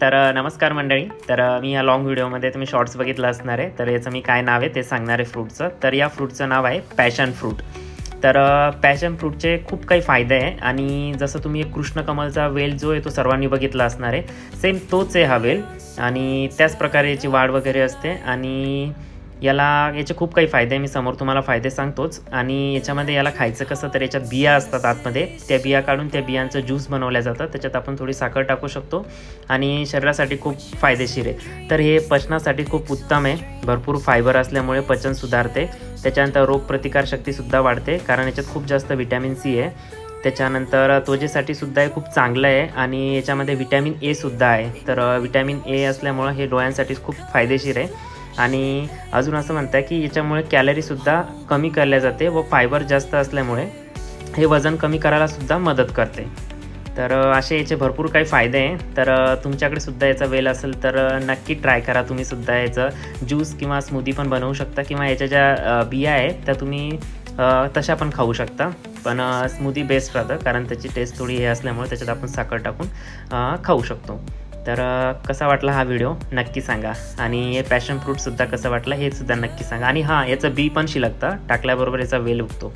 तर नमस्कार मंडळी. तर मी या लॉंग व्हिडिओमध्ये तुम्ही शॉर्ट्स बघितलं असणार आहे. तर याचं मी काय नाव आहे ते सांगणार आहे फ्रूटचं तर या फ्रूटचं नाव आहे पॅशन फ्रूट तर पॅशन फ्रूटचे खूप काही फायदे आहे. आणि जसं तुम्ही एक कृष्णकमलचा वेल जो आहे तो सर्वांनी बघितला असणार आहे. सेम तोच आहे हा वेल आणि त्याच प्रकारे याची वाढ वगैरे असते. आणि याला याचे खूप काही फायदे आहे. मी समोर तुम्हाला फायदे सांगतोच. आणि याच्यामध्ये याला खायचं कसं तर याच्यात बिया असतात आतमध्ये. त्या बिया काढून त्या बियांचं ज्यूस बनवल्या जातं त्याच्यात आपण थोडी साखर टाकू शकतो. आणि शरीरासाठी खूप फायदेशीर आहे. तर हे पचनासाठी खूप उत्तम आहे. भरपूर फायबर असल्यामुळे पचन सुधारते. त्याच्यानंतर रोगप्रतिकारशक्तीसुद्धा वाढते. कारण याच्यात खूप जास्त विटॅमिन सी आहे. त्याच्यानंतर त्वचेसाठी सुद्धा हे खूप चांगलं आहे. आणि याच्यामध्ये विटॅमिन ए सुद्धा आहे. तर विटॅमिन ए असल्यामुळं हे डोळ्यांसाठी खूप फायदेशीर आहे. आणि अजून असं म्हणतात की याच्यामुळे कॅलरीसुद्धा कमी केल्या जाते व फायबर जास्त असल्यामुळे हे वजन कमी करायलासुद्धा मदत करते. तर असे याचे भरपूर काही फायदे आहे. तर तुमच्याकडे सुद्धा याचा वेल असेल तर नक्की ट्राय करा. तुम्ही सुद्धा याचं ज्यूस किंवा स्मूदी पण बनवू शकता किंवा याच्या ज्या बिया आहेत त्या तुम्ही तशा पण खाऊ शकता. पण स्मूदी बेस्ट राहतं कारण त्याची टेस्ट थोडी हे असल्यामुळे त्याच्यात आपण साखर टाकून खाऊ शकतो. तर कसा वाटला हा व्हिडिओ? नक्की सांगा. आणि हे पॅशन फ्रूटसुद्धा कसं वाटलं हे सुद्धा नक्की सांगा. आणि हां याचं बी पण शिलकतं टाकल्याबरोबर याचा वेल उगतो.